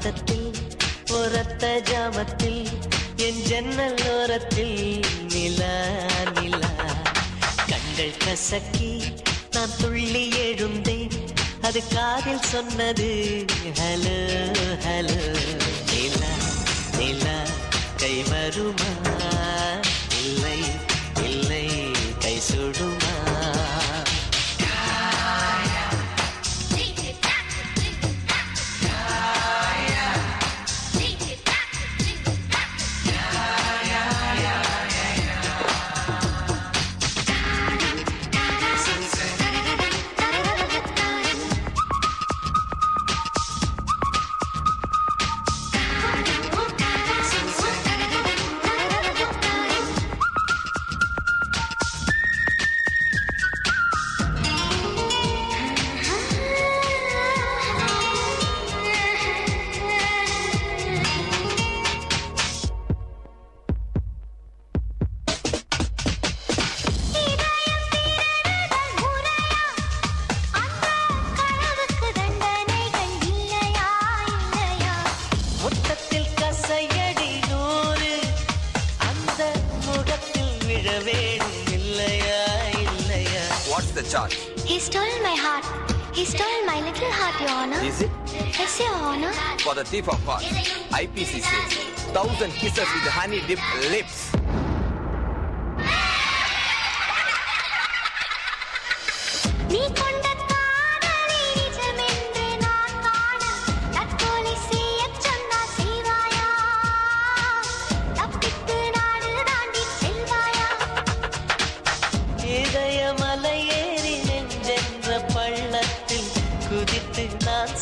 பாதத்தில் உரத்த ஜாமத்தில் என் ஜன்னல் ஓரத்தில் நிலா நிலா. கண்கள் கசக்கி நான் துள்ளி எழுந்தேன். அது காதில் சொன்னது ஹலோ ஹலோ நிலா நிலா கை வருமா? இல்லை What's the charge? He stole my heart. He stole my little heart, Your Honor. Is it? Yes, Your Honor. For the thief of hearts, IPC says, thousand kisses with honey dipped lips. நீ கொண்ட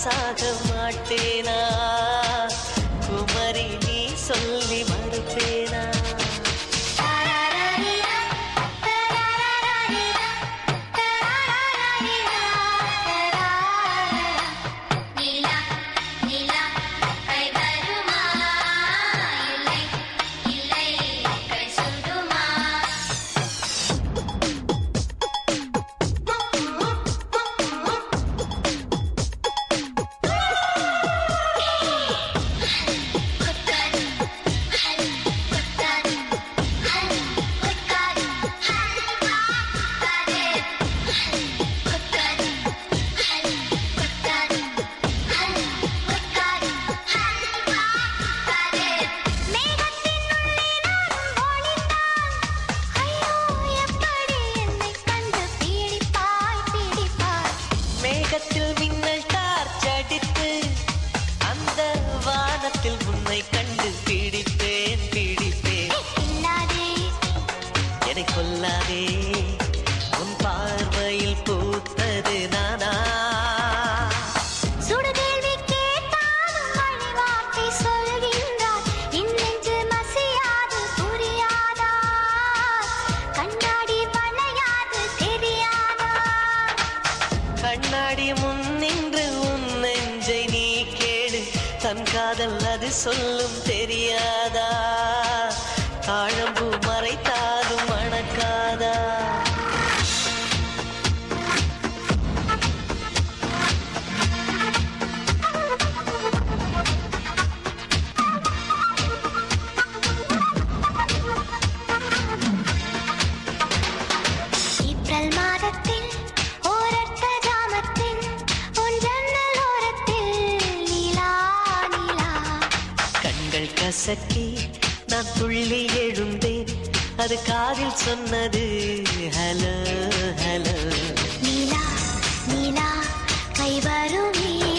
சாக மாட்டேனா? தன் காதல் அது சொல்லும் தெரியாதா? தாழம்பூ கசக்கி நான் துள்ளி எழுந்தேன். அது காதில் சொன்னது ஹலோ ஹலோ. நீலா நீலா கை வரும் நீ.